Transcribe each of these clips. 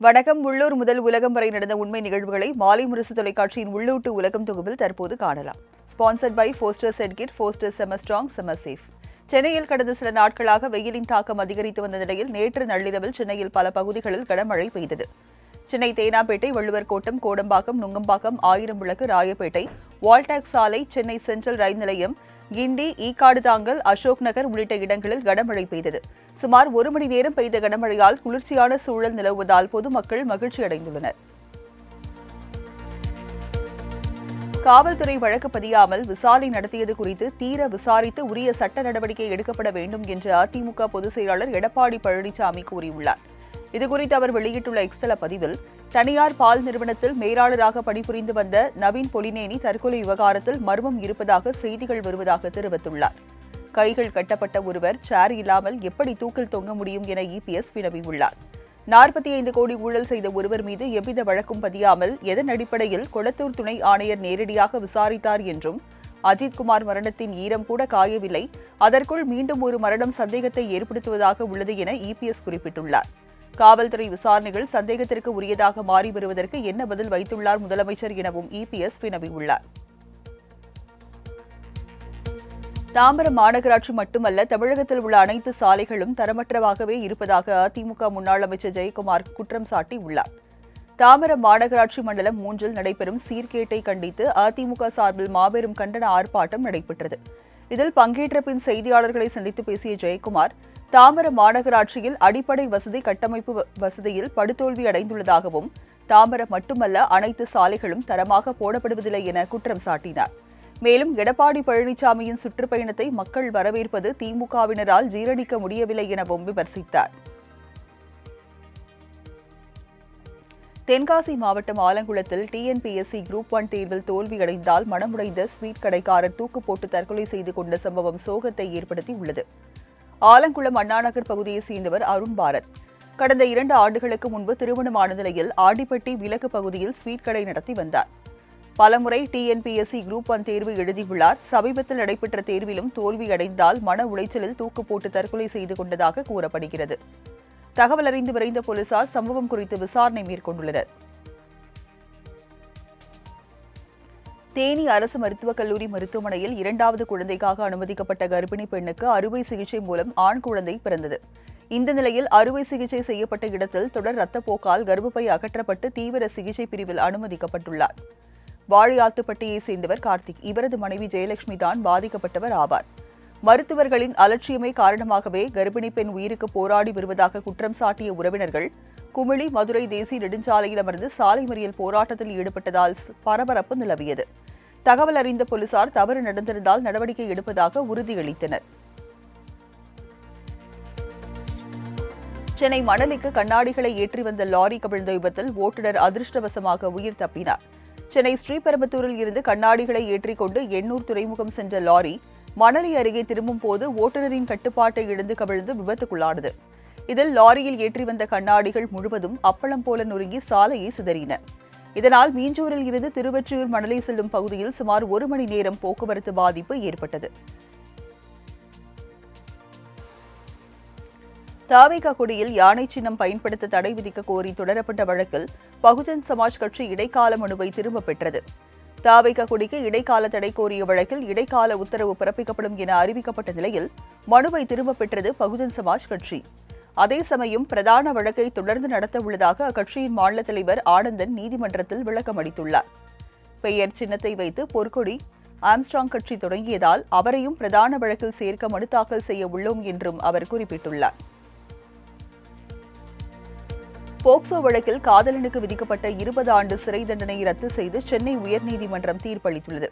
வணக்கம் உள்ளூர் முதல் உலகம் வரை நடந்த உண்மை நிகழ்வுகளை மாலை முரசு தொலைக்காட்சியின் உள்ளூட்டு உலகம் தொகுப்பில் தற்போது காணலாம். ஸ்பான்சர்ட் பை ஃபோஸ்டர் செட்கிட் ஃபோஸ்டர் செமஸ்ட்ராங் செமசேஃப் சென்னையில் கடந்த சில நாட்களாக வெயிலின் தாக்கம் அதிகரித்து வந்த நிலையில் நேற்று நள்ளிரவில் சென்னையில் பல பகுதிகளில் கனமழை பெய்தது. சென்னை தேனாப்பேட்டை வள்ளுவர் கோட்டம் கோடம்பாக்கம் நுங்கம்பாக்கம் ஆயிரம் விளக்கு ராயப்பேட்டை வால்டாக் சாலை சென்னை சென்ட்ரல் ரயில் நிலையம் கிண்டி ஈக்காடு தாங்கல் அசோக் நகர் உள்ளிட்ட இடங்களில் கனமழை பெய்தது. சுமார் ஒரு மணி நேரம் பெய்த கனமழையால் குளிர்ச்சியான சூழல் நிலவுவதால் பொதுமக்கள் மகிழ்ச்சி அடைந்துள்ளனர். காவல்துறை வழக்கு பதியாமல் விசாரணை நடத்தியது குறித்து தீர விசாரித்து உரிய சட்ட நடவடிக்கை எடுக்கப்பட வேண்டும் என்று அதிமுக பொதுச் செயலாளர் எடப்பாடி பழனிசாமி கூறியுள்ளார். இதுகுறித்து அவர் வெளியிட்டுள்ள எக்ஸல பதிவில் தனியார் பால் நிறுவனத்தில் மேலாளராக பணிபுரிந்து வந்த நவீன் பொலினேனி தற்கொலை விவகாரத்தில் மர்மம் இருப்பதாக செய்திகள் வருவதாக தெரிவித்துள்ளார். கைகள் கட்டப்பட்ட ஒருவர் சேர் இல்லாமல் எப்படி தூக்கில் தொங்க முடியும் என இபிஎஸ் வினவியுள்ளார். நாற்பத்தி ஐந்து கோடி ஊழல் செய்த ஒருவர் மீது எவ்வித வழக்கும் பதியாமல் எதன் அடிப்படையில் கொளத்தூர் துணை ஆணையர் நேரடியாக விசாரித்தார் என்றும் அஜித்குமார் மரணத்தின் ஈரம் கூட காயவில்லை அதற்குள் மீண்டும் ஒரு மரணம் சந்தேகத்தை ஏற்படுத்துவதாக உள்ளது என இபிஎஸ் குறிப்பிட்டுள்ளார். காவல்துறை விசாரணைகள் சந்தேகத்திற்கு உரியதாக மாறி வருவதற்கு என்ன பதில் வைத்துள்ளார் முதலமைச்சர் எனவும் இபிஎஸ் வினவியுள்ளார். தாம்பரம் மாநகராட்சி மட்டுமல்ல தமிழகத்தில் உள்ள அனைத்து சாலைகளும் தரமற்றவாகவே இருப்பதாக அதிமுக முன்னாள் அமைச்சர் ஜெயக்குமார் குற்றம் சாட்டியுள்ளார். தாம்பரம் மாநகராட்சி மண்டலம் மூன்றில் நடைபெறும் சீர்கேட்டை கண்டித்து அதிமுக சார்பில் மாபெரும் கண்டன ஆர்ப்பாட்டம் நடைபெற்றது. இதில் பங்கேற்ற பின் செய்தியாளர்களை சந்தித்து பேசிய ஜெயக்குமார் தாம்பரம் மாநகராட்சியில் அடிப்படை வசதி கட்டமைப்பு வசதியில் படுதோல்வி அடைந்துள்ளதாகவும் தாம்பரம் மட்டுமல்ல அனைத்து சாலைகளும் தரமாக போடப்படுவதில்லை என குற்றம் சாட்டினார். மேலும் எடப்பாடி பழனிசாமியின் சுற்றுப்பயணத்தை மக்கள் வரவேற்பது திமுகவினரால் ஜீரணிக்க முடியவில்லை எனவும் விமர்சித்தார். தென்காசி மாவட்டம் ஆலங்குளத்தில் டிஎன்பிஎஸ்சி குரூப் ஒன் தேர்வில் தோல்வியடைந்தால் மனமுடைந்த ஸ்வீட் கடைக்காரர் தூக்கு போட்டு தற்கொலை செய்து கொண்ட சம்பவம் சோகத்தை ஏற்படுத்தியுள்ளது. ஆலங்குளம் அண்ணாநகர் பகுதியைச் சேர்ந்தவர் அருண் பாரத். கடந்த இரண்டு ஆண்டுகளுக்கு முன்பு திருமணமான நிலையில் ஆடிப்பட்டி விலக்கு பகுதியில் ஸ்வீட் கடை நடத்தி வந்தார். பலமுறை டிஎன்பிஎஸ்சி குரூப் ஒன் தேர்வு எழுதியுள்ளார். சமீபத்தில் நடைபெற்ற தேர்விலும் தோல்வியடைந்தால் மன உளைச்சலில் தூக்கு போட்டு தற்கொலை செய்து கொண்டதாக கூறப்படுகிறது. தகவல் அறிந்து விரைந்த போலீசார் சம்பவம் குறித்து விசாரணை மேற்கொண்டுள்ளனர். தேனி அரசு மருத்துவக் கல்லூரி மருத்துவமனையில் இரண்டாவது குழந்தைக்காக அனுமதிக்கப்பட்ட கர்ப்பிணி பெண்ணுக்கு அறுவை சிகிச்சை மூலம் ஆண் குழந்தை பிறந்தது. இந்த நிலையில் அறுவை சிகிச்சை செய்யப்பட்ட இடத்தில் தொடர் ரத்தப்போக்கால் கர்ப்பப்பை அகற்றப்பட்டு தீவிர சிகிச்சை பிரிவில் அனுமதிக்கப்பட்டுள்ளார். வாழையாத்துப்பட்டியைச் சேர்ந்தவர் கார்த்திக். இவரது மனைவி ஜெயலட்சுமி தான் பாதிக்கப்பட்டவர் ஆவார். மருத்துவர்களின் அலட்சியமே காரணமாகவே கர்ப்பிணி பெண் உயிருக்கு போராடி வருவதாக குற்றம் சாட்டிய உறவினர்கள் குமிளி மதுரை தேசிய நெடுஞ்சாலையில் அமர்ந்து சாலை மறியல் போராட்டத்தில் ஈடுபட்டதால் பரபரப்பு நிலவியது. தகவல் அறிந்த போலீசார் தவறு நடந்திருந்தால் நடவடிக்கை எடுப்பதாக உறுதியளித்தனர். சென்னை மணலிக்கு கண்ணாடிகளை ஏற்றி வந்த லாரி கவிழ்ந்த விபத்தில் ஓட்டுநர் அதிர்ஷ்டவசமாக உயிர் தப்பினார். சென்னை ஸ்ரீபெரும்புத்தூரில் இருந்து கண்ணாடிகளை ஏற்றிக்கொண்டு எண்ணூர் துறைமுகம் சென்ற லாரி மணலி அருகே திரும்பும் போது ஓட்டுநரின் கட்டுப்பாட்டை இழந்து கவிழ்ந்து விபத்துக்குள்ளானது. இதில் லாரியில் ஏற்றி வந்த கண்ணாடிகள் முழுவதும் அப்பளம் போல நொறுங்கி சாலையை சிதறின. இதனால் மீஞ்சூரில் இருந்து திருவொற்றியூர் மணலை செல்லும் பகுதியில் சுமார் ஒரு மணி நேரம் போக்குவரத்து பாதிப்பு ஏற்பட்டது. தாவேகா குடியில் யானை சின்னம் பயன்படுத்த தடை விதிக்க கோரி தொடரப்பட்ட வழக்கில் பகுஜன் சமாஜ் கட்சி இடைக்கால மனுவை திரும்பப் பெற்றது. தாவேகா கொடிக்கு இடைக்கால தடை கோரிய வழக்கில் இடைக்கால உத்தரவு பிறப்பிக்கப்படும் என அறிவிக்கப்பட்ட நிலையில் மனுவை திரும்பப் பெற்றது பகுஜன் சமாஜ் கட்சி. அதே சமயம் பிரதான வழக்கை தொடர்ந்து நடத்த உள்ளதாக அக்கட்சியின் மாநில தலைவர் ஆனந்தன் நீதிமன்றத்தில் விளக்கம் அளித்துள்ளார். பெயர் சின்னத்தை வைத்து பொற்கொடி ஆம்ஸ்ட்ராங் கட்சி தொடங்கியதால் அவரையும் பிரதான வழக்கில் சேர்க்க மனு தாக்கல் செய்ய உள்ளோம் என்றும் அவர் குறிப்பிட்டுள்ளார். போக்சோ வழக்கில் காதலனுக்கு விதிக்கப்பட்ட இருபது ஆண்டு சிறை தண்டனை ரத்து செய்து சென்னை உயர்நீதிமன்றம் தீர்ப்பளித்துள்ளது.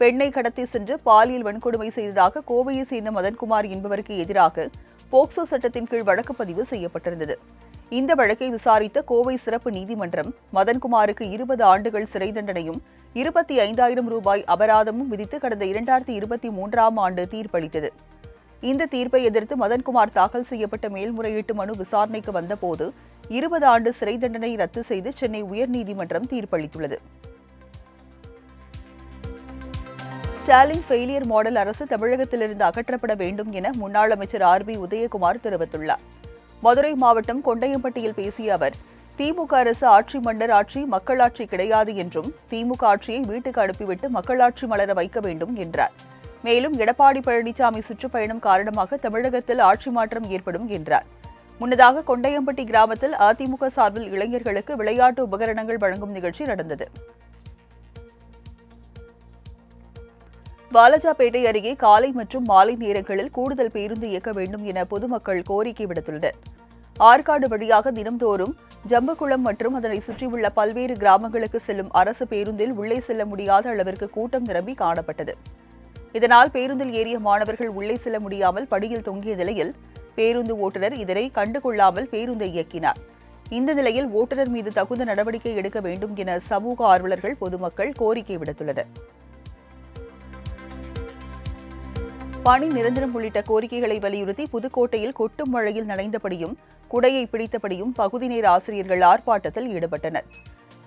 பெண்ணை கடத்தி சென்று பாலியல் வன்கொடுமை செய்ததாக கோவையை சேர்ந்த மதன்குமார் என்பவருக்கு எதிராக போக்சோ சட்டத்தின் கீழ் வழக்கு பதிவு செய்யப்பட்டிருந்தது. இந்த வழக்கை விசாரித்த கோவை சிறப்பு நீதிமன்றம் மதன்குமாருக்கு இருபது ஆண்டுகள் சிறை தண்டனையும் இருபத்தி ஐந்தாயிரம் ரூபாய் அபராதமும் விதித்து கடந்த இரண்டாயிரத்தி இருபத்தி மூன்றாம் ஆண்டு தீர்ப்பளித்தது. இந்த தீர்ப்பை எதிர்த்து மதன்குமார் தாக்கல் செய்யப்பட்ட மேல்முறையீட்டு மனு விசாரணைக்கு வந்தபோது இருபது ஆண்டு சிறை தண்டனை ரத்து செய்து சென்னை உயர்நீதிமன்றம் தீர்ப்பளித்துள்ளது. ஸ்டாலின் ஃபெயிலியர் மாடல் அரசு தமிழகத்திலிருந்து அகற்றப்பட வேண்டும் என முன்னாள் அமைச்சர் ஆர் பி உதயகுமார் தெரிவித்துள்ளார். மதுரை மாவட்டம் கொண்டையம்பட்டியில் பேசிய அவர் திமுக அரசு ஆட்சி மன்னர் ஆட்சி மக்களாட்சி கிடையாது என்றும் திமுக ஆட்சியை வீட்டுக்கு அனுப்பிவிட்டு மக்களாட்சி மலர வைக்க வேண்டும் என்றார். மேலும் எடப்பாடி பழனிசாமி சுற்றுப்பயணம் காரணமாக தமிழகத்தில் ஆட்சி மாற்றம் ஏற்படும் என்றார். முன்னதாக கொண்டையம்பட்டி கிராமத்தில் அதிமுக சார்பில் இளைஞர்களுக்கு விளையாட்டு உபகரணங்கள் வழங்கும் நிகழ்ச்சி நடந்தது. வாலஜாபேட்டை அருகே காலை மற்றும் மாலை நேரங்களில் கூடுதல் பேருந்து இயக்க வேண்டும் என பொதுமக்கள் கோரிக்கை விடுத்துள்ளனர். ஆற்காடு வழியாக தினம்தோறும் ஜம்புகுளம் மற்றும் அதனை சுற்றியுள்ள பல்வேறு கிராமங்களுக்கு செல்லும் அரசு பேருந்தில் உள்ளே செல்ல முடியாத அளவிற்கு கூட்டம் நிரம்பி காணப்பட்டது. இதனால் பேருந்தில் ஏறிய மாணவர்கள் உள்ளே செல்ல முடியாமல் படியில் தொங்கிய நிலையில் பேருந்து ஓட்டுநர் இதனை கண்டுகொள்ளாமல் பேருந்தை இயக்கினார். இந்த நிலையில் ஓட்டுநர் மீது தகுந்த நடவடிக்கை எடுக்க வேண்டும் என சமூக ஆர்வலர்கள் பொதுமக்கள் கோரிக்கை விடுத்துள்ளனர். பணி நிரந்தரம் உள்ளிட்ட கோரிக்கைகளை வலியுறுத்தி புதுக்கோட்டையில் கொட்டும் மழையில் நனைந்தபடியும் குடையை பிடித்தபடியும் பகுதி நேர ஆசிரியர்கள் ஆர்ப்பாட்டத்தில் ஈடுபட்டனர்.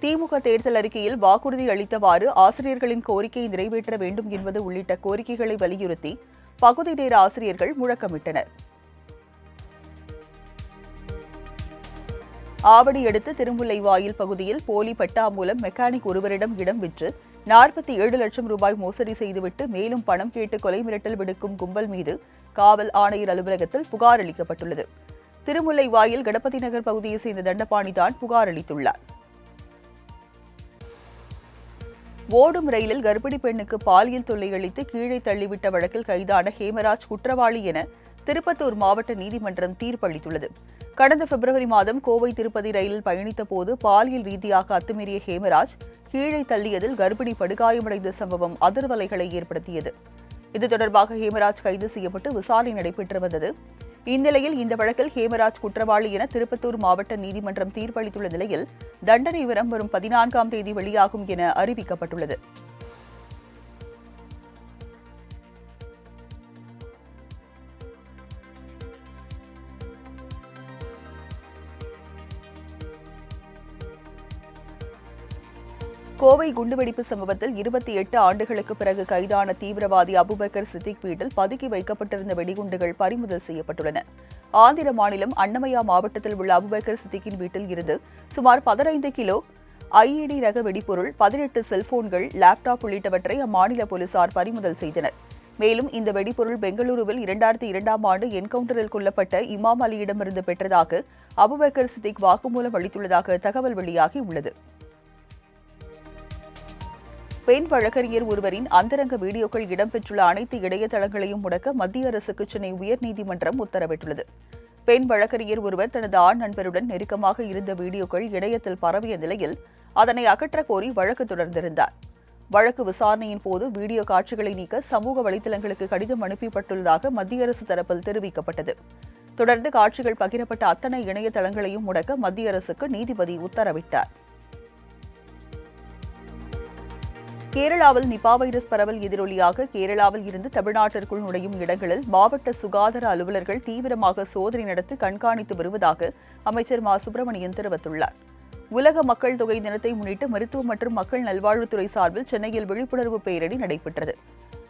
திமுக தேர்தல் அறிக்கையில் வாக்குறுதி அளித்தவாறு ஆசிரியர்களின் கோரிக்கையை நிறைவேற்ற வேண்டும் என்பது உள்ளிட்ட கோரிக்கைகளை வலியுறுத்தி பகுதி நேர ஆசிரியர்கள் முழக்கமிட்டனர். ஆவடி அடுத்து திருமுல்லைவாயில் பகுதியில் போலி பட்டா மூலம் மெக்கானிக் ஒருவரிடம் இடம் விற்று நாற்பத்தி ஏழு லட்சம் ரூபாய் மோசடி செய்துவிட்டு மேலும் பணம் கேட்டு கொலை மிரட்டல் விடுக்கும் கும்பல் மீது காவல் ஆணையர் அலுவலகத்தில் புகார் அளிக்கப்பட்டுள்ளது. திருமுல்லை வாயில் கணபதி நகர் பகுதியை சேர்ந்த தண்டபாணி தான் புகார் அளித்துள்ளார். ஓடும் ரயிலில் கர்ப்பிணி பெண்ணுக்கு பாலியல் தொல்லை அளித்து கீழே தள்ளிவிட்ட வழக்கில் கைதான ஹேமராஜ் குற்றவாளி என திருப்பத்தூர் மாவட்ட நீதிமன்றம் தீர்ப்பளித்துள்ளது. கடந்த பிப்ரவரி மாதம் கோவை திருப்பதி ரயிலில் பயணித்த போது பாலியல் ரீதியாக அத்துமீறிய ஹேமராஜ் கீழே தள்ளியதில் கர்ப்பிணி படுகாயமடைந்த சம்பவம் அதிர்வலைகளை ஏற்படுத்தியது. இது தொடர்பாக ஹேமராஜ் கைது செய்யப்பட்டு விசாரணை நடைபெற்று வந்தது. இந்நிலையில் இந்த வழக்கில் ஹேமராஜ் குற்றவாளி என திருப்பத்தூர் மாவட்ட நீதிமன்றம் தீர்ப்பளித்துள்ள நிலையில் தண்டனை விவரம் வரும் பதினான்காம் தேதி வெளியாகும் என அறிவிக்கப்பட்டுள்ளது. கோவை குண்டுவெடிப்பு சம்பவத்தில் இருபத்தி எட்டு ஆண்டுகளுக்கு பிறகு கைதான தீவிரவாதி அபுபக்கர் சித்திக் வீட்டில் பதுக்கி வைக்கப்பட்டிருந்த வெடிகுண்டுகள் பறிமுதல் செய்யப்பட்டுள்ளன. ஆந்திர மாநிலம் அன்னமயா மாவட்டத்தில் உள்ள அபுபக்கர் சித்திக்கின் வீட்டில் இருந்து சுமார் பதினைந்து கிலோ ஐஇடி ரக வெடிபொருள் பதினெட்டு செல்போன்கள் லேப்டாப் உள்ளிட்டவற்றை அம்மாநில போலீசார் பறிமுதல் செய்தனர். மேலும் இந்த வெடிபொருள் பெங்களூருவில் இரண்டாயிரத்தி இரண்டாம் ஆண்டு என்கவுண்டரில் கொல்லப்பட்ட இமாம் அலியிடமிருந்து பெற்றதாக அபுபக்கர் சித்திக் வாக்குமூலம் அளித்துள்ளதாக தகவல் வெளியாகி உள்ளது. பெண் வழக்கறிஞர் ஒருவரின் அந்தரங்க வீடியோக்கள் இடம்பெற்றுள்ள அனைத்து இணையதளங்களையும் முடக்க மத்திய அரசுக்கு சென்னை உயர்நீதிமன்றம் உத்தரவிட்டுள்ளது. பெண் வழக்கறிஞர் ஒருவர் தனது ஆண் நண்பருடன் நெருக்கமாக இருந்த வீடியோக்கள் இணையத்தில் பரவிய நிலையில் அதனை அகற்ற கோரி வழக்கு தொடர்ந்திருந்தார். வழக்கு விசாரணையின் போது வீடியோ காட்சிகளை நீக்க சமூக வலைதளங்களுக்கு கடிதம் அனுப்பப்பட்டுள்ளதாக மத்திய அரசு தரப்பில் தெரிவிக்கப்பட்டது. தொடர்ந்து காட்சிகள் பகிரப்பட்ட அத்தனை இணையதளங்களையும் முடக்க மத்திய அரசுக்கு நீதிபதி உத்தரவிட்டார். கேரளாவில் நிபா வைரஸ் பரவல் எதிரொலியாக கேரளாவில் இருந்து தமிழ்நாட்டிற்குள் நுழையும் இடங்களில் மாவட்ட சுகாதார அலுவலர்கள் தீவிரமாக சோதனை நடத்தி கண்காணித்து வருவதாக அமைச்சர் மா. சுப்பிரமணியன் தெரிவித்துள்ளார். உலக மக்கள் தொகை தினத்தை முன்னிட்டு மருத்துவ மற்றும் மக்கள் நல்வாழ்வுத்துறை சார்பில் சென்னையில் விழிப்புணர்வு பேரணி நடைபெற்றது.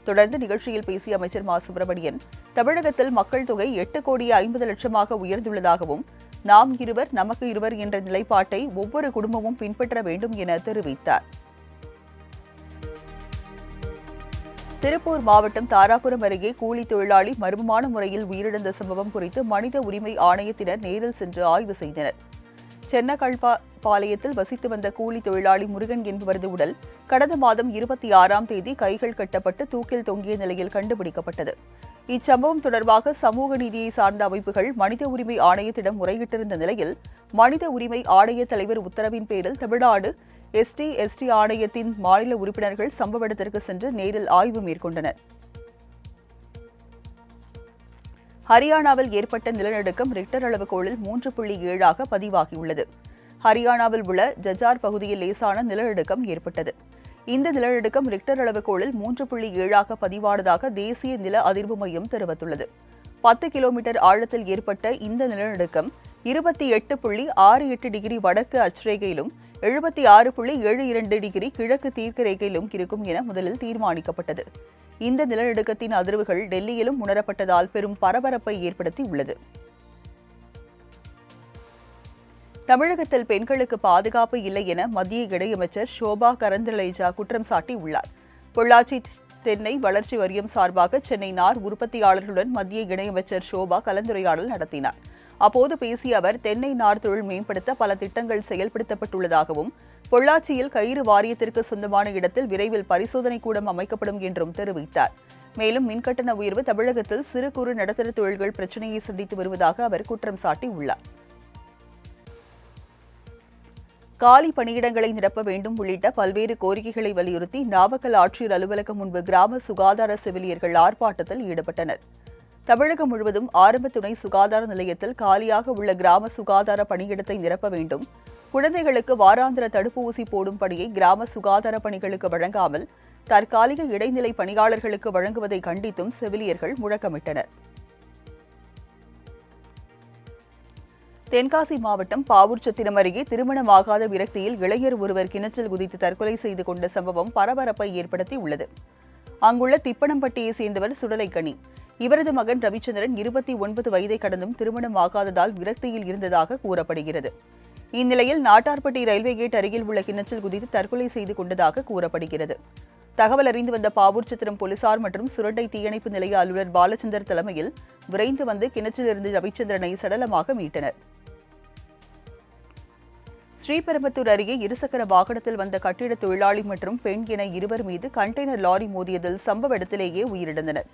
தொடர்ந்து நிகழ்ச்சியில் பேசிய அமைச்சர் மா. சுப்பிரமணியன் தமிழகத்தில் மக்கள் தொகை எட்டு கோடி ஐம்பது லட்சமாக உயர்ந்துள்ளதாகவும் நாம் இருவர் நமக்கு இருவர் என்ற நிலைப்பாட்டை ஒவ்வொரு குடும்பமும் பின்பற்ற வேண்டும் என தெரிவித்தார். திருப்பூர் மாவட்டம் தாராபுரம் அருகே கூலி தொழிலாளி மர்மமான முறையில் உயிரிழந்த சம்பவம் குறித்து மனித உரிமை ஆணையத்தினர் நேரில் சென்று ஆய்வு செய்தனர். சென்னகல்பா பாளையத்தில் வசித்து வந்த கூலி தொழிலாளி முருகன் என்பவரது உடல் கடந்த மாதம் இருபத்தி ஆறாம் தேதி கைகள் கட்டப்பட்டு தூக்கில் தொங்கிய நிலையில் கண்டுபிடிக்கப்பட்டது. இச்சம்பவம் தொடர்பாக சமூக நீதியை சார்ந்த அமைப்புகள் மனித உரிமை ஆணையத்திடம் முறையிட்டிருந்த நிலையில் மனித உரிமை ஆணைய தலைவர் உத்தரவின் பேரில் தமிழ்நாடு எஸ்டி எஸ்டி ஆணையத்தின் மாநில உறுப்பினர்கள் சம்பவ இடத்திற்கு சென்று நேரில் ஆய்வு மேற்கொண்டனர். ஹரியானாவில் ஏற்பட்ட நிலநடுக்கம் ரிக்டர் அளவுகோளில் மூன்று புள்ளி ஏழாக பதிவாகியுள்ளது. ஹரியானாவில் உள்ள ஜஜார் பகுதியில் லேசான நிலநடுக்கம் ஏற்பட்டது. இந்த நிலநடுக்கம் ரிக்டர் அளவுகோளில் மூன்று புள்ளி ஏழாக பதிவானதாக தேசிய நில அதிர்வு மையம் தெரிவித்துள்ளது. பத்து கிலோமீட்டர் ஆழத்தில் ஏற்பட்ட இந்த நிலநடுக்கம் இருபத்தி எட்டு புள்ளி ஆறு எட்டு டிகிரி வடக்கு அச்சரேகையிலும் எழுபத்தி ஆறு புள்ளி ஏழு இரண்டு டிகிரி கிழக்கு தீர்க்கரேகையிலும் இருக்கும் என முதலில் தீர்மானிக்கப்பட்டது. இந்த நிலநடுக்கத்தின் அதிர்வுகள் டெல்லியிலும் உணரப்பட்டதால் பெரும் பரபரப்பை ஏற்படுத்தி உள்ளது தமிழகத்தில் பெண்களுக்கு பாதுகாப்பு இல்லை என மத்திய இணையமைச்சர் ஷோபா கரந்தலேஜா குற்றம் சாட்டியுள்ளார். பொள்ளாச்சி தென்னை வளர்ச்சி வாரியம் சார்பாக சென்னை நார் உற்பத்தியாளர்களுடன் மத்திய இணையமைச்சர் ஷோபா கலந்துரையாடல் நடத்தினார். அப்போது பேசிய அவர் தென்னை நார் தொழில் மேம்படுத்த பல திட்டங்கள் செயல்படுத்தப்பட்டுள்ளதாகவும் பொள்ளாச்சியில் கயிறு வாரியத்திற்கு சொந்தமான இடத்தில் விரைவில் பரிசோதனை கூடம் அமைக்கப்படும் என்றும் தெரிவித்தார். மேலும் மின்கட்டண உயர்வு தமிழகத்தில் சிறு குறு நடுத்தர தொழில்கள் பிரச்சினையை சந்தித்து வருவதாக அவர் குற்றம் சாட்டியுள்ளார். காலி பணியிடங்களை நிரப்ப வேண்டும் உள்ளிட்ட பல்வேறு கோரிக்கைகளை வலியுறுத்தி நாமக்கல் ஆட்சியர் அலுவலகம் முன்பு கிராம சுகாதார செவிலியர்கள் ஆர்ப்பாட்டத்தில் ஈடுபட்டனர். தமிழகம் முழுவதும் ஆரம்ப துணை சுகாதார நிலையத்தில் காலியாக உள்ள கிராம சுகாதார பணியிடத்தை நிரப்ப வேண்டும். குழந்தைகளுக்கு வாராந்திர தடுப்பூசி போடும் பணியை கிராம சுகாதார பணிகளுக்கு வழங்காமல் தற்காலிக இடைநிலை பணியாளர்களுக்கு வழங்குவதை கண்டித்தும் செவிலியர்கள் முழக்கமிட்டனர். தென்காசி மாவட்டம் பாவூர்ச்சத்திரம் அருகே திருமணமாகாத விரக்தியில் இளைஞர் ஒருவர் கிணற்றில் குதித்து தற்கொலை செய்து கொண்ட சம்பவம் பரபரப்பை ஏற்படுத்தி உள்ளது அங்குள்ள திப்பனம்பட்டியை சேர்ந்தவர் சுடலைக்கணி இவரது மகன் ரவிச்சந்திரன் இருபத்தி ஒன்பது வயதை கடந்தும் திருமணமாகாததால் விரக்தியில் இருந்ததாக கூறப்படுகிறது. இந்நிலையில் நாட்டார்பட்டி ரயில்வே கேட் அருகில் உள்ள கிணற்றில் குதித்து தற்கொலை செய்து கொண்டதாக கூறப்படுகிறது. தகவல் அறிந்து வந்த பாவூர் சித்திரம் போலீசார் மற்றும் சுரண்டை தீயணைப்பு நிலைய அலுவலர் பாலச்சந்தர் தலைமையில் விரைந்து வந்து கிணற்றிலிருந்து ரவிச்சந்திரனை சடலமாக மீட்டனர். ஸ்ரீபெரும்பத்தூர் அருகே இருசக்கர வாகனத்தில் வந்த கட்டிட தொழிலாளி மற்றும் பெண் என இருவர் மீது கண்டெய்னர் லாரி மோதியதில் சம்பவ இடத்திலேயே உயிரிழந்தனர்.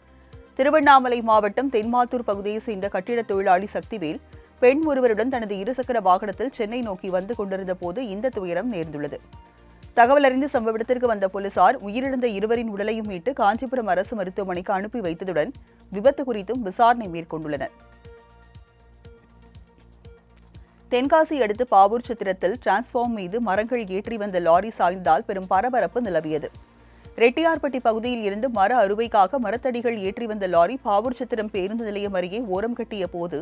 திருவண்ணாமலை மாவட்டம் தென்மாத்தூர் பகுதியைச் சேர்ந்த கட்டிட தொழிலாளி சக்திவேல் பெண் ஒருவருடன் தனது இருசக்கர வாகனத்தில் சென்னை நோக்கி வந்து கொண்டிருந்த போது இந்த துயரம் நேர்ந்துள்ளது. தகவல் அறிந்து சம்பவ இடத்திற்கு வந்த போலீசார் உயிரிழந்த இருவரின் உடலையும் மீட்டு காஞ்சிபுரம் அரசு மருத்துவமனைக்கு அனுப்பி வைத்ததுடன் விபத்து குறித்தும் விசாரணை மேற்கொண்டுள்ளனர். தென்காசி அடுத்து பாவூர் சித்திரத்தில் டிரான்ஸ்பார்ம் மீது மரங்கள் ஏற்றி வந்த லாரி சாய்ந்தால் பெரும் பரபரப்பு நிலவியது. ரெட்டியார்பட்டி பகுதியில் இருந்து மர அறுவைக்காக மரத்தடிகள் ஏற்றி வந்த லாரி பாவூர்சத்திரம் பேருந்து நிலையம் அருகே ஓரம் கட்டிய போது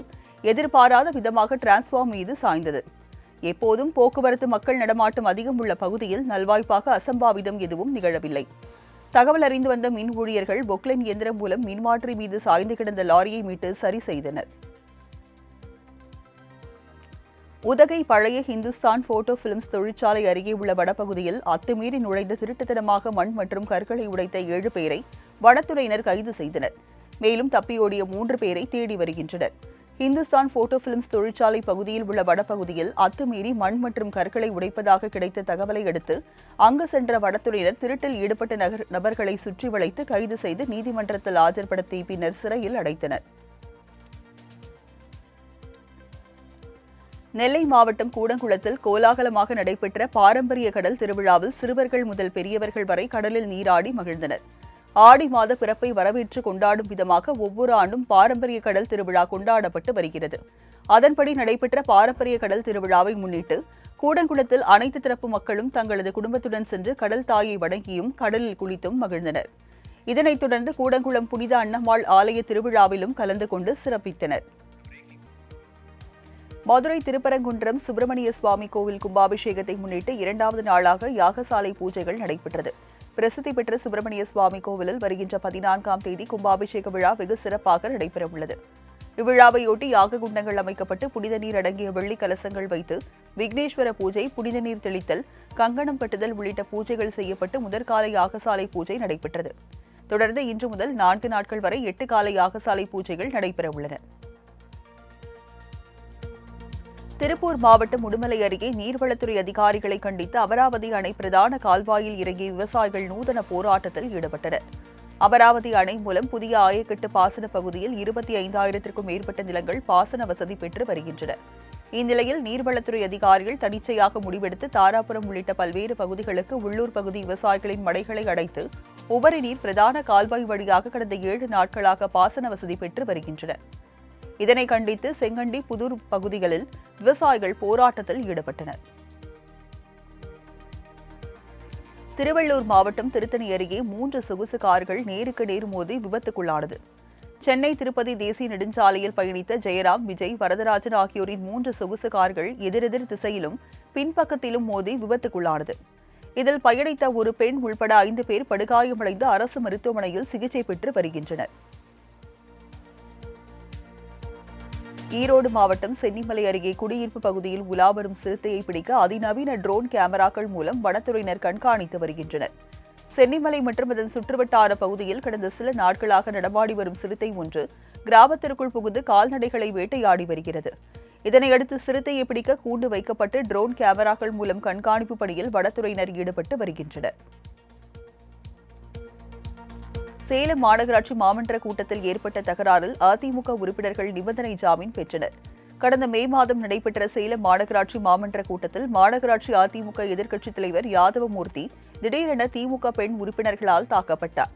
எதிர்பாராத விதமாக டிரான்ஸ்ஃபார்ம் மீது சாய்ந்தது. எப்போதும் போக்குவரத்து மக்கள் நடமாட்டம் அதிகம் உள்ள பகுதியில் நல்வாய்ப்பாக அசம்பாவிதம் எதுவும் நிகழவில்லை. தகவல் அறிந்து வந்த மின் ஊழியர்கள் பொக்லைன் இயந்திரம் மூலம் மின்மாற்றி மீது சாய்ந்து கிடந்த லாரியை மீட்டு சரி செய்தனர். உதகை பழைய ஹிந்துஸ்தான் போட்டோ பிலிம்ஸ் தொழிற்சாலை அருகே உள்ள வடபகுதியில் அத்துமீறி நுழைந்து திருட்டுத்தனமாக மண் மற்றும் கற்களை உடைத்த ஏழு பேரை வனத்துறையினர் கைது செய்தனர். மேலும் தப்பியோடிய மூன்று பேரை தேடி வருகின்றனர். ஹிந்துஸ்தான் போட்டோ பிலிம்ஸ் தொழிற்சாலை பகுதியில் உள்ள வடபகுதியில் அத்துமீறி மண் மற்றும் கற்களை உடைப்பதாக கிடைத்த தகவலை அடுத்து அங்கு சென்ற வனத்துறையினர் திருட்டில் ஈடுபட்ட நகர் நபர்களை சுற்றி வளைத்து கைது செய்து நீதிமன்றத்தில் ஆஜர்படுத்தி பின்னர் சிறையில் அடைத்தனர். நெல்லை மாவட்டம் கூடங்குளத்தில் கோலாகலமாக நடைபெற்ற பாரம்பரிய கடல் திருவிழாவில் சிறுவர்கள் முதல் பெரியவர்கள் வரை கடலில் நீராடி மகிழ்ந்தனர். ஆடி மாத பிறப்பை வரவேற்று கொண்டாடும் விதமாக ஒவ்வொரு ஆண்டும் பாரம்பரிய கடல் திருவிழா கொண்டாடப்பட்டு வருகிறது. அதன்படி நடைபெற்ற பாரம்பரிய கடல் திருவிழாவை முன்னிட்டு கூடங்குளத்தில் அனைத்து தரப்பு மக்களும் தங்களது குடும்பத்துடன் சென்று கடல் தாயை வணங்கியும் கடலில் குளித்தும் மகிழ்ந்தனர். இதனைத் தொடர்ந்து கூடங்குளம் புனித அன்னம்மாள் ஆலய திருவிழாவிலும் கலந்து கொண்டு சிறப்பித்தனர். மதுரை திருப்பரங்குன்றம் சுப்பிரமணிய சுவாமி கோவில் கும்பாபிஷேகத்தை முன்னிட்டு இரண்டாவது நாளாக யாகசாலை பூஜைகள் நடைபெற்றது. பிரசித்தி பெற்ற சுப்பிரமணிய சுவாமி கோவிலில் வருகின்ற பதினான்காம் தேதி கும்பாபிஷேக விழா வெகு சிறப்பாக நடைபெறவுள்ளது. இவ்விழாவையொட்டி யாக குண்டங்கள் அமைக்கப்பட்டு புனித நீர் அடங்கிய வெள்ளி கலசங்கள் வைத்து விக்னேஸ்வர பூஜை புனித நீர் தெளித்தல் கங்கணம் கட்டுதல் உள்ளிட்ட பூஜைகள் செய்யப்பட்டு முதற்கால யாகசாலை பூஜை நடைபெற்றது. தொடர்ந்து இன்று முதல் நான்கு நாட்கள் வரை எட்டு கால யாகசாலை பூஜைகள் நடைபெறவுள்ளன. திருப்பூர் மாவட்டம் உடுமலை அருகே நீர்வளத்துறை அதிகாரிகளை கண்டித்து அமராவதி அணை பிரதான கால்வாயில் இறங்கிய விவசாயிகள் நூதன போராட்டத்தில் ஈடுபட்டனர். அமராவதி அணை மூலம் புதிய ஆயக்கட்டு பாசன பகுதியில் இருபத்தி ஐந்தாயிரத்திற்கும் மேற்பட்ட நிலங்கள் பாசன வசதி பெற்று வருகின்றன. இந்நிலையில் நீர்வளத்துறை அதிகாரிகள் தனிச்சையாக முடிவெடுத்து தாராபுரம் உள்ளிட்ட பல்வேறு பகுதிகளுக்கு உள்ளூர் பகுதி விவசாயிகளின் மடைகளை அடைத்து உபரி நீர் பிரதான கால்வாய் வழியாக கடந்த ஏழு நாட்களாக பாசன வசதி பெற்று வருகின்றனர் இதனை கண்டித்து செங்கண்டி புதூர் பகுதிகளில் விவசாயிகள் போராட்டத்தில் ஈடுபட்டனர். திருவள்ளூர் மாவட்டம் திருத்தணி அருகே மூன்று சொகுசு கார்கள் நேருக்கு நேர் மோதி விபத்துக்குள்ளானது. சென்னை திருப்பதி தேசிய நெடுஞ்சாலையில் பயணித்த ஜெயராம் விஜய் வரதராஜன் ஆகியோரின் மூன்று சொகுசு கார்கள் எதிரெதிர் திசையிலும் பின்பக்கத்திலும் மோதி விபத்துக்குள்ளானது. இதில் பயணித்த ஒரு பெண் உள்பட ஐந்து பேர் படுகாயமடைந்து அரசு மருத்துவமனையில் சிகிச்சை பெற்று வருகின்றனர். ஈரோடு மாவட்டம் சென்னிமலை அருகே குடியிருப்பு பகுதியில் உலா வரும் சிறுத்தையை பிடிக்க அதிநவீன ட்ரோன் கேமராக்கள் மூலம் வனத்துறையினர் கண்காணித்து வருகின்றனர். சென்னிமலை மற்றும் அதன் சுற்றுவட்டார பகுதியில் கடந்த சில நாட்களாக நடமாடி வரும் சிறுத்தை ஒன்று கிராமத்திற்குள் புகுந்து கால்நடைகளை வேட்டையாடி வருகிறது. இதனையடுத்து சிறுத்தையை பிடிக்க கூண்டு வைக்கப்பட்டு ட்ரோன் கேமராக்கள் மூலம் கண்காணிப்பு பணியில் வனத்துறையினர் ஈடுபட்டு வருகின்றனர். சேலம் மாநகராட்சி மாமன்ற கூட்டத்தில் ஏற்பட்ட தகராறில் அதிமுக உறுப்பினர்கள் நிபந்தனை ஜாமீன் பெற்றனர். கடந்த மே மாதம் நடைபெற்ற சேலம் மாநகராட்சி மாமன்ற கூட்டத்தில் மாநகராட்சி அதிமுக எதிர்க்கட்சித் தலைவர் யாதவமூர்த்தி திடீரென திமுக பெண் உறுப்பினர்களால் தாக்கப்பட்டார்.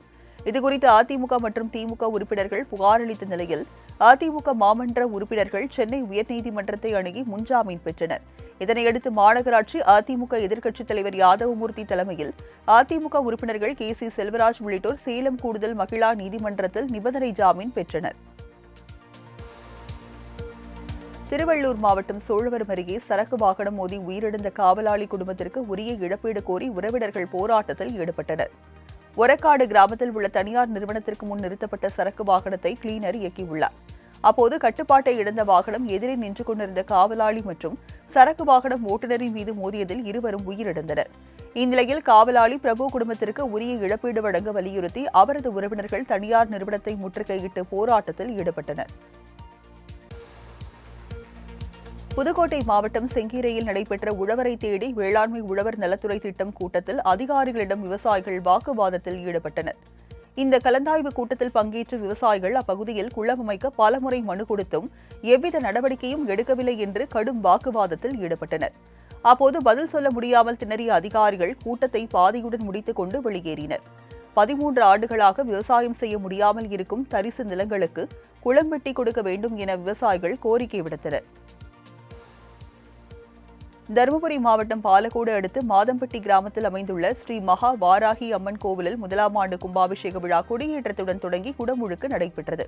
இதுகுறித்து அதிமுக மற்றும் திமுக உறுப்பினர்கள் புகார் அளித்த நிலையில் அதிமுக மாமன்ற உறுப்பினர்கள் சென்னை உயர்நீதிமன்றத்தை அணுகி முன்ஜாமீன் பெற்றனர். இதனையடுத்து மாநகராட்சி அதிமுக எதிர்க்கட்சித் தலைவர் யாதவமூர்த்தி தலைமையில் அதிமுக உறுப்பினர்கள் கே சி செல்வராஜ் உள்ளிட்டோர் சேலம் கூடுதல் மகிழா நீதிமன்றத்தில் நிபந்தனை ஜாமீன் பெற்றனர். திருவள்ளூர் மாவட்டம் சோழவரம் அருகே சரக்கு வாகனம் மோதி உயிரிழந்த காவலாளி குடும்பத்திற்கு உரிய இழப்பீடு கோரி உறவினர்கள் போராட்டத்தில் ஈடுபட்டனர். ஒரக்காடு கிராமத்தில் உள்ள தனியார் நிறுவனத்திற்கு முன் நிறுத்தப்பட்ட சரக்கு வாகனத்தை கிளீனர் இயக்கியுள்ளார். அப்போது கட்டுப்பாட்டை இழந்த வாகனம் எதிரே நின்று கொண்டிருந்த காவலாளி மற்றும் சரக்கு வாகனம் ஓட்டுநரின் மீது மோதியதில் இருவரும் உயிரிழந்தனர். இந்நிலையில் காவலாளி பிரபு குடும்பத்திற்கு உரிய இழப்பீடு வழங்க வலியுறுத்தி அவரது உறவினர்கள் தனியார் நிறுவனத்தை முற்றுகையிட்டு போராட்டத்தில் ஈடுபட்டனர். புதுக்கோட்டை மாவட்டம் செங்கீரையில் நடைபெற்ற உழவரை தேடி வேளாண்மை உழவர் நலத்துறை திட்டம் கூட்டத்தில் அதிகாரிகளிடம் விவசாயிகள் வாக்குவாதத்தில் ஈடுபட்டனர். இந்த கலந்தாய்வு கூட்டத்தில் பங்கேற்ற விவசாயிகள் அப்பகுதியில் குளம் அமைக்க பலமுறை மனு கொடுத்தும் எவ்வித நடவடிக்கையும் எடுக்கவில்லை என்று கடும் வாக்குவாதத்தில் ஈடுபட்டனர். அப்போது பதில் சொல்ல முடியாமல் திணறிய அதிகாரிகள் கூட்டத்தை பாதியுடன் முடித்துக் கொண்டு வெளியேறினர். பதிமூன்று ஆண்டுகளாக விவசாயம் செய்ய முடியாமல் இருக்கும் தரிசு நிலங்களுக்கு குளம் வெட்டி கொடுக்க வேண்டும் என விவசாயிகள் கோரிக்கை விடுத்தனர். தருமபுரி மாவட்டம் பாலக்கோடு அடுத்து மாதம்பட்டி கிராமத்தில் அமைந்துள்ள ஸ்ரீ மகா வாராகி அம்மன் கோவிலில் முதலாம் ஆண்டு கும்பாபிஷேக விழா கொடியேற்றத்துடன் தொடங்கி குடமுழுக்கு நடைபெற்றது.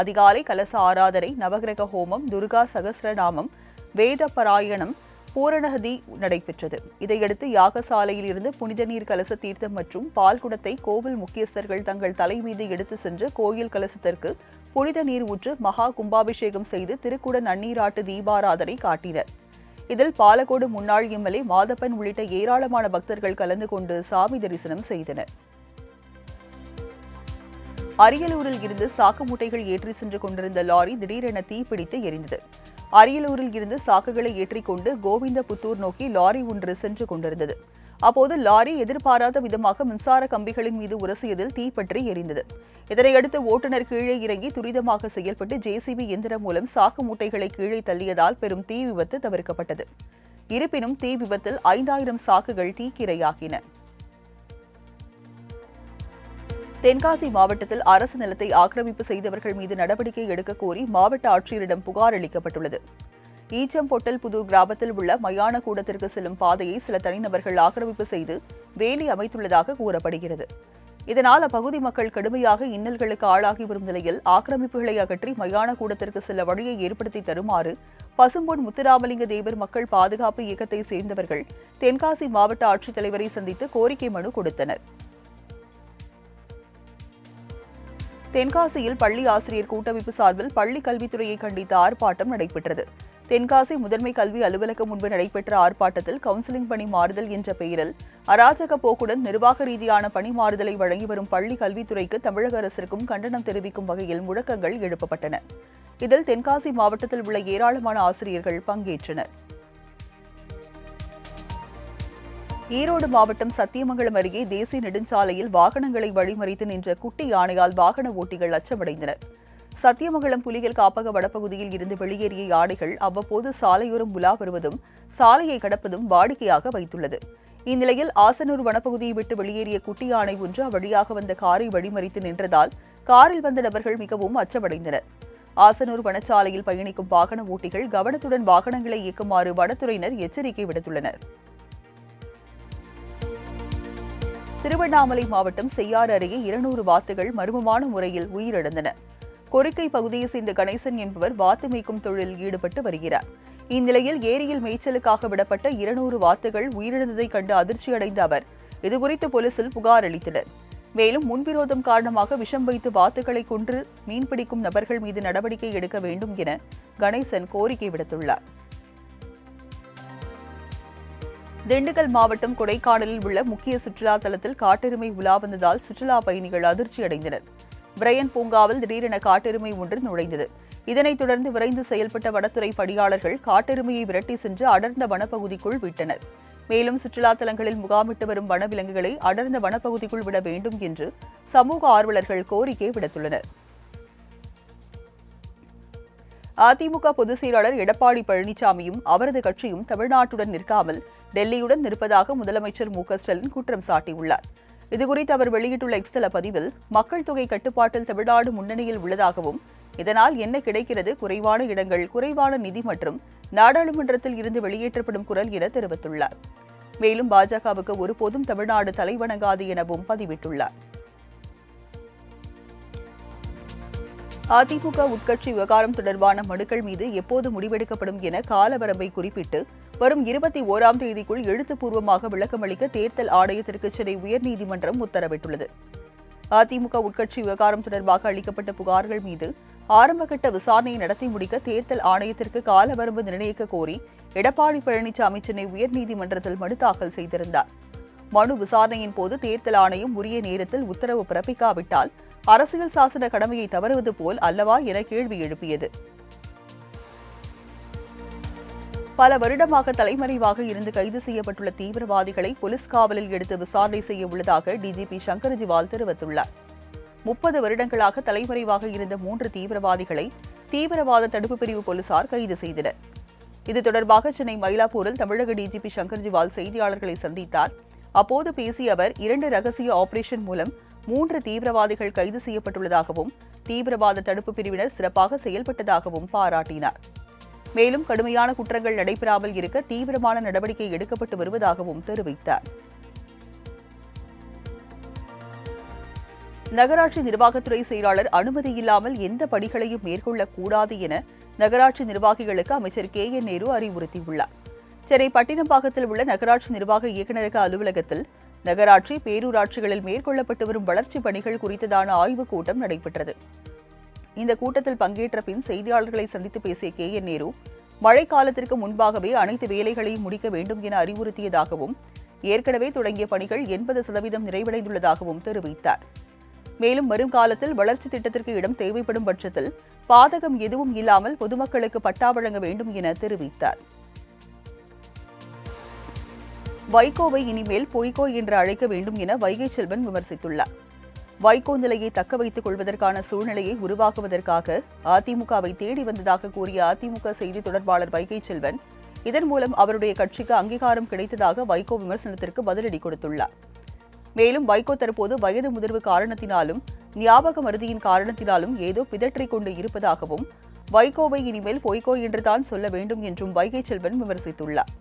அதிகாலை கலச ஆராதனை நவகிரக ஹோமம் துர்கா சகசிரநாமம் வேத பாராயணம் பூரணகதி நடைபெற்றது. இதையடுத்து யாகசாலையில் இருந்து புனித நீர் கலச தீர்த்தம் மற்றும் பால் குடத்தை கோவில் முக்கியஸ்தர்கள் தங்கள் தலை மீது எடுத்து சென்று கோயில் கலசத்திற்கு புனித நீர் ஊற்று மகா கும்பாபிஷேகம் செய்து திருக்குட நன்னீராட்டு தீபாராதனை காட்டினர். இதில் பாலக்கோடு முன்னாள் எம்எல்ஏ மாதப்பன் உள்ளிட்ட ஏராளமான பக்தர்கள் கலந்து கொண்டு சாமி தரிசனம் செய்தனர். அரியலூரில் இருந்து சாக்கு மூட்டைகள் ஏற்றி சென்று கொண்டிருந்த லாரி திடீரென தீப்பிடித்து எரிந்தது. அரியலூரில் இருந்து சாக்குகளை ஏற்றிக்கொண்டு கோவிந்தபுத்தூர் நோக்கி லாரி ஒன்று சென்று கொண்டிருந்தது. அப்போது லாரி எதிர்பாராத விதமாக மின்சார கம்பிகளின் மீது உரசியதில் தீப்பற்றி எரிந்தது. இதனையடுத்து ஓட்டுநர் கீழே இறங்கி துரிதமாக செயல்பட்டு ஜேசிபி இயந்திரம் மூலம் சாக்கு மூட்டைகளை கீழே தள்ளியதால் பெரும் தீ விபத்து தவிர்க்கப்பட்டது. இருப்பினும் தீ விபத்தில் ஐந்தாயிரம் சாக்குகள் தீக்கிரையாகின. தென்காசி மாவட்டத்தில் அரசு நிலத்தை ஆக்கிரமிப்பு செய்தவர்கள் மீது நடவடிக்கை எடுக்க கோரி மாவட்ட ஆட்சியரிடம் புகார் அளிக்கப்பட்டுள்ளது. ஈச்சம்பொட்டல் புது கிராமத்தில் உள்ள மயான கூடத்திற்கு செல்லும் பாதையை சில தனிநபர்கள் ஆக்கிரமிப்பு செய்து வேலி அமைத்துள்ளதாக கூறப்படுகிறது. இதனால் அப்பகுதி மக்கள் கடுமையாக இன்னல்களுக்கு ஆளாகி வரும் நிலையில் ஆக்கிரமிப்புகளை அகற்றி மயான கூடத்திற்கு செல்ல வழியை ஏற்படுத்தி தருமாறு பசும்பொன் முத்துராமலிங்க தேவர் மக்கள் பாதுகாப்பு இயக்கத்தை சேர்ந்தவர்கள் தென்காசி மாவட்ட ஆட்சித்தலைவரை சந்தித்து கோரிக்கை மனு கொடுத்தனர். தென்காசியில் பள்ளி ஆசிரியர் கூட்டமைப்பு சார்பில் பள்ளி கல்வித்துறையை கண்டித்த ஆர்ப்பாட்டம் நடைபெற்றது. தென்காசி முதன்மை கல்வி அலுவலகம் முன்பு நடைபெற்ற ஆர்ப்பாட்டத்தில் கவுன்சிலிங் பணி மாறுதல் என்ற பெயரில் அராஜக போக்குடன் நிர்வாக ரீதியான பணி மாறுதலை வழங்கி வரும் பள்ளி கல்வித்துறைக்கு தமிழக அரசிற்கும் கண்டனம் தெரிவிக்கும் வகையில் முழக்கங்கள் எழுப்பப்பட்டன. இதில் தென்காசி மாவட்டத்தில் உள்ள ஏராளமான ஆசிரியர்கள் பங்கேற்றனர். ஈரோடு மாவட்டம் சத்தியமங்கலம் அருகே தேசிய நெடுஞ்சாலையில் வாகனங்களை வழிமறித்து நின்ற குட்டி யானையால் வாகன ஓட்டிகள் அச்சமடைந்தனர். சத்தியமங்கலம் புலிகள் காப்பக வடப்பகுதியில் இருந்து வெளியேறிய யானைகள் அவ்வப்போது சாலையோரம் உலா வருவதும் சாலையை கடப்பதும் வாடிக்கையாக வைத்துள்ளது. இந்நிலையில் ஆசனூர் வனப்பகுதியை விட்டு வெளியேறிய குட்டி யானை ஒன்று அவ்வழியாக வந்த காரை வழிமறித்து நின்றதால் காரில் வந்த நபர்கள் மிகவும் அச்சமடைந்தனர். ஆசனூர் வனச்சாலையில் பயணிக்கும் வாகன ஓட்டிகள் கவனத்துடன் வாகனங்களை இயக்குமாறு வனத்துறையினர் எச்சரிக்கை விடுத்துள்ளனர். திருவண்ணாமலை மாவட்டம் செய்யாறு அருகே இருநூறு வாத்துகள் மர்மமான முறையில் உயிரிழந்தன. கொரிக்கை பகுதியை சேர்ந்த கணேசன் என்பவர் வாத்து மேய்க்கும் தொழிலில் ஈடுபட்டு வருகிறார். இந்நிலையில் ஏரியில் மேய்ச்சலுக்காக விடப்பட்ட இருநூறு வாத்துகள் உயிரிழந்ததை கண்டு அதிர்ச்சியடைந்த அவர் இதுகுறித்து போலீசில் புகார் அளித்தனர். மேலும் முன்விரோதம் காரணமாக விஷம் வைத்து வாத்துக்களை கொன்று மீன்பிடிக்கும் நபர்கள் மீது நடவடிக்கை எடுக்க வேண்டும் என கணேசன் கோரிக்கை விடுத்துள்ளார். திண்டுக்கல் மாவட்டம் கொடைக்கானலில் உள்ள முக்கிய சுற்றுலா தலத்தில் காட்டெருமை உலா வந்ததால் சுற்றுலா பயணிகள் அதிர்ச்சியடைந்தனர் பிரையன் பூங்காவில் திடீரென காட்டெருமை ஒன்று நுழைந்தது. இதனைத் தொடர்ந்து விரைந்து செயல்பட்ட வனத்துறை பணியாளர்கள் காட்டெருமையை விரட்டி சென்று அடர்ந்த வனப்பகுதிக்குள் விட்டனர். மேலும் சுற்றுலா தலங்களில் முகாமிட்டு வரும் வனவிலங்குகளை அடர்ந்த வனப்பகுதிக்குள் விட வேண்டும் என்று சமூக ஆர்வலர்கள் கோரிக்கை விடுத்துள்ளனர். அதிமுக பொதுச் செயலாளர் எடப்பாடி பழனிசாமியும் அவரது கட்சியும் தமிழ்நாட்டுடன் நிற்காமல் டெல்லியுடன் இருப்பதாக முதலமைச்சர் மு க ஸ்டாலின் குற்றம் சாட்டியுள்ளார். இதுகுறித்து அவர் வெளியிட்டுள்ள எக்ஸ்தல பதிவில் மக்கள் தொகை கட்டுப்பாட்டில் தமிழ்நாடு முன்னணியில் உள்ளதாகவும் இதனால் என்ன கிடைக்கிறது குறைவான இடங்கள் குறைவான நிதி மற்றும் நாடாளுமன்றத்தில் இருந்து வெளியேற்றப்படும் குரல் என தெரிவித்துள்ளார். மேலும் பாஜகவுக்கு ஒருபோதும் தமிழ்நாடு தலைவணங்காது எனவும் பதிவிட்டுள்ளார். அதிமுக உட்கட்சி விவகாரம் தொடர்பான மனுக்கள் மீது எப்போது முடிவெடுக்கப்படும் என காலவரம்பை குறிப்பிட்டு வரும் இருபத்தி ஓராம் தேதிக்குள் எழுத்துப்பூர்வமாக விளக்கமளிக்க தேர்தல் ஆணையத்திற்கு சென்னை உயர்நீதிமன்றம் உத்தரவிட்டுள்ளது. அதிமுக உட்கட்சி விவகாரம் தொடர்பாக அளிக்கப்பட்ட புகார்கள் மீது ஆரம்பகட்ட விசாரணையை நடத்தி முடிக்க தேர்தல் ஆணையத்திற்கு காலவரம்பு நிர்ணயிக்க கோரி எடப்பாடி பழனிசாமி சென்னை உயர்நீதிமன்றத்தில் மனு தாக்கல் செய்திருந்தார். மனு விசாரணையின் போது தேர்தல் ஆணையம் உரிய நேரத்தில் உத்தரவு பிறப்பிக்காவிட்டால் அரசியல் சாசன கடமையை தவறுவது போல் அல்லவா என கேள்வி எழுப்பியது. பல வருடமாக தலைமறைவாக இருந்து கைது செய்யப்பட்டுள்ள தீவிரவாதிகளை போலீஸ் காவலில் எடுத்து விசாரணை செய்ய உள்ளதாக டிஜிபி சங்கர்ஜிவால் தெரிவித்துள்ளார். முப்பது வருடங்களாக தலைமறைவாக இருந்த மூன்று தீவிரவாதிகளை தீவிரவாத தடுப்பு பிரிவு போலீசார் கைது செய்தனர். இது தொடர்பாக சென்னை மயிலாப்பூரில் தமிழக டிஜிபி சங்கர்ஜிவால் செய்தியாளர்களை சந்தித்தார். அப்போது பேசிய அவர் இரண்டு ரகசிய ஆபரேஷன் மூலம் மூன்று தீவிரவாதிகள் கைது செய்யப்பட்டுள்ளதாகவும் தீவிரவாத தடுப்பு பிரிவினர் சிறப்பாக செயல்பட்டதாகவும் பாராட்டினார். மேலும் கடுமையான குற்றங்கள் நடைபெறாமல் இருக்க தீவிரமான நடவடிக்கை எடுக்கப்பட்டு வருவதாகவும் தெரிவித்தார். நகராட்சி நிர்வாகத்துறை செயலாளர் அனுமதி இல்லாமல் எந்த பணிகளையும் மேற்கொள்ளக்கூடாது என நகராட்சி நிர்வாகிகளுக்கு அமைச்சர் கே. என். நேரு அறிவுறுத்தியுள்ளார். சென்னை பட்டினப்பாக்கத்தில் உள்ள நகராட்சி நிர்வாக இயக்குநரக அலுவலகத்தில் நகராட்சி பேரூராட்சிகளில் மேற்கொள்ளப்பட்டு வரும் வளர்ச்சிப் பணிகள் குறித்ததான ஆய்வுக் கூட்டம் நடைபெற்றது. இந்த கூட்டத்தில் பங்கேற்ற பின் செய்தியாளர்களை சந்தித்து பேசிய கே. என். நேரு மழைக்காலத்திற்கு முன்பாகவே அனைத்து வேலைகளையும் முடிக்க வேண்டும் என அறிவுறுத்தியதாகவும் ஏற்கனவே தொடங்கிய பணிகள் எண்பது சதவீதம் நிறைவடைந்துள்ளதாகவும் தெரிவித்தார். மேலும் வரும் காலத்தில் வளர்ச்சி திட்டத்திற்கு இடம் தேவைப்படும் பட்சத்தில் பாதகம் எதுவும் இல்லாமல் பொதுமக்களுக்கு பட்டா வழங்க வேண்டும் என தெரிவித்தார். வைகோவை இனிமேல் பொய்கோ என்று அழைக்க வேண்டும் என வைகை செல்வன் விமர்சித்துள்ளார். வைகோ நிலையை தக்க வைத்துக் கொள்வதற்கான சூழ்நிலையை உருவாக்குவதற்காக அதிமுகவை தேடி வந்ததாக கூறிய அதிமுக செய்தி தொடர்பாளர் வைகை செல்வன் இதன் மூலம் அவருடைய கட்சிக்கு அங்கீகாரம் கிடைத்ததாக வைகோ விமர்சனத்திற்கு பதிலடி கொடுத்துள்ளார். மேலும் வைகோ தற்போது வயது முதிர்வு காரணத்தினாலும் ஞாபக மருதியின் காரணத்தினாலும் ஏதோ பிதற்றிக் கொண்டு இருப்பதாகவும் வைகோவை இனிமேல் பொய்கோ என்றுதான் சொல்ல வேண்டும் என்றும் வைகை செல்வன் விமர்சித்துள்ளார்.